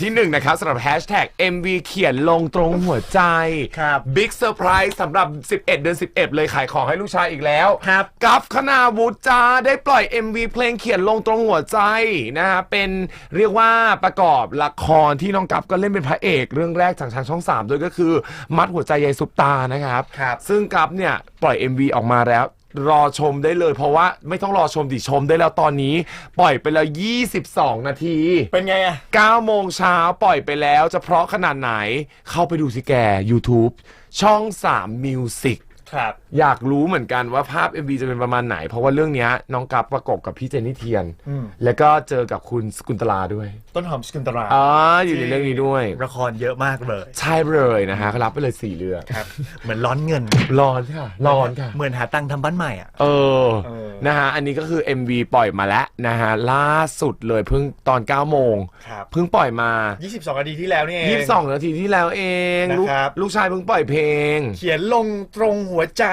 ที่หนึ่งนะครับสำหรับแฮชแท็ก MV เขียนลงตรงหัวใจครับบิ๊กเซอร์ไพรส์สำหรับ 11 เดือน 11 เลยขายของให้ลูกชายอีกแล้วครับ กัฟคณาวุฒิจ้าได้ปล่อย MV เพลงเขียนลงตรงหัวใจนะฮะเป็นเรียกว่าประกอบละครที่น้องกัฟก็เล่นเป็นพระเอกเรื่องแรกจากทางช่อง 3 ด้วยก็คือ มัดหัวใจยายซุปตานะครับ ครับ ซึ่งกัฟเนี่ยปล่อย MV ออกมาแล้ว รอชมได้เลย เพราะว่าไม่ต้องรอชมดิชมได้แล้วตอนนี้ ปล่อยไปแล้ว 22 นาที เป็นไงอะ9โมงเช้าปล่อยไปแล้วจะเพราะขนาดไหน เข้าไปดูสิแก YouTube ช่อง 3 Music ครับ อยากรู้เหมือนกันว่าภาพ MV จะเป็นประมาณไหน เพราะว่าเรื่องเนี้ยน้องกัฟประกบกับพี่เจนนี่เทียน อืม แล้วก็เจอกับคุณสกุลตลาด้วยต้นหอมสกุลตราอ๋ออยู่ในเรื่องนี้ด้วย ละครเยอะมากเลย ใช่เลยนะฮะเขารับไปเลยสี่เรื่องครับ เหมือนร้อนเงินร้อนค่ะร้อนค่ะ เหมือนหาตังค์ทำบ้านใหม่อะ เออ เออ นะฮะ อันนี้ก็คือ MV ปล่อยมาแล้วนะฮะ ล่าสุดเลยเพิ่งตอน 9 โมง ครับ เพิ่งปล่อยมา 22นาทีที่แล้วนี่เอง 22 นาทีที่แล้วเอง ลูกนะครับ ลูกชายเพิ่งปล่อยเพลง เขียนลงตรงหัวใจ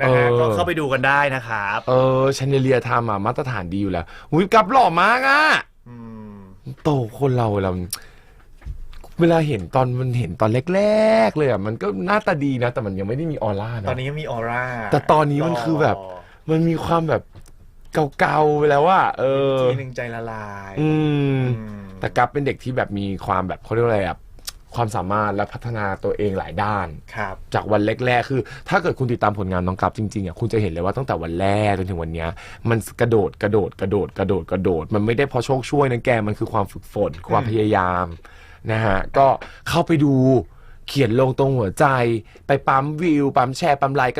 นะฮะเออก็เข้าไปดูกันได้นะครับเออชันเดเลียทำอะมาตรฐานดีอยู่แล้ววิกับหล่อมากอะอืมโตคนเราเราเวลาเห็นตอนมันเห็นตอนแรก ๆ เลยอะมันก็หน้าตาดีนะ แต่มันยังไม่ได้มีออร่านะตอนนี้ยังมีออร่าแต่ตอนนี้มันคือแบบ มันมีความแบบเก่าๆไปแล้วว่า เออทีหนึ่งใจละลาย อืมอืมแต่กัฟเป็นเด็กที่แบบมีความแบบเขาเรียกว่าอะไรอะ ความสามารถและพัฒนาตัวเองหลายด้าน ครับ จากวันแรกๆ คือ ถ้าเกิดคุณติดตามผลงานน้องกัฟจริงๆอะคุณจะเห็นเลยว่าตั้งแต่วันแรกจนถึงวันเนี้ยมันกระโดดกระโดดกระโดดกระโดดกระโดด มันไม่ได้เพราะโชคช่วยนะแกมันคือความฝึกฝนความพยายามนะฮะก็เข้าไปดูเขียนลงตรงหัวใจ ไปปั๊มวิวปั๊มแชร์ปั๊มไลค์กันหน่อย